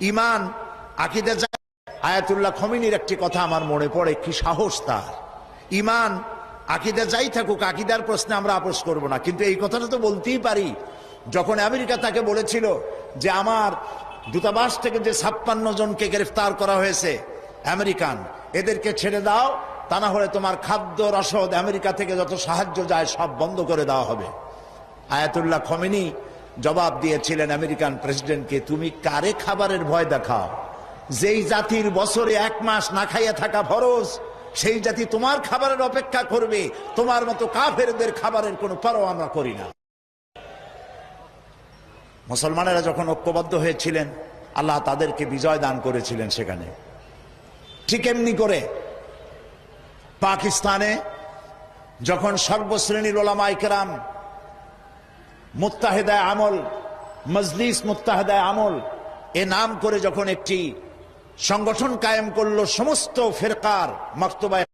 ইমান, আকিদা আয়াতুল্লাহ খমিনীর একটি কথা আমার মনে পড়ে, কি সাহস তার। ইমান, আকিদা যাই থাকুক, আকিদার প্রশ্নে আমরা আপোষ করব না। কিন্তু এই কথাটা তো বলতেই পারি। যখন আমেরিকা তাকে বলেছিল যে আমার দূতাবাস থেকে যে ছাপ্পান্ন জনকে গ্রেফতার করা হয়েছে আমেরিকান, এদেরকে ছেড়ে দাও, তা না হলে তোমার খাদ্য রসদ আমেরিকা থেকে যত সাহায্য যায় সব বন্ধ করে দেওয়া হবে। আয়াতুল্লাহ খমেনি জবাব দিয়েছিলেন আমেরিকান প্রেসিডেন্টকে, তুমি কারে খাবারের ভয় দেখাও? যেই জাতির বছরে এক মাস না খাইয়া থাকা ফরজ, সেই জাতি তোমার খাবারের অপেক্ষা করবে। তোমার মতো কাফেরদের খাবারের কোনো পরও আমরা করি না। মুসলমানেরা যখন ঐক্যবদ্ধ হয়েছিলেন, আল্লাহ তাদেরকে বিজয় দান করেছিলেন সেখানে। ঠিক এমনি করে পাকিস্তানে যখন সর্বশ্রেণীর ওলামাই কেরাম মুত্তাহেদায় আমল, মজলিস মুত্তাহেদায় আমল, এ নাম করে যখন একটি সংগঠন কায়েম করল, সমস্ত ফেরকার, মক্তবায়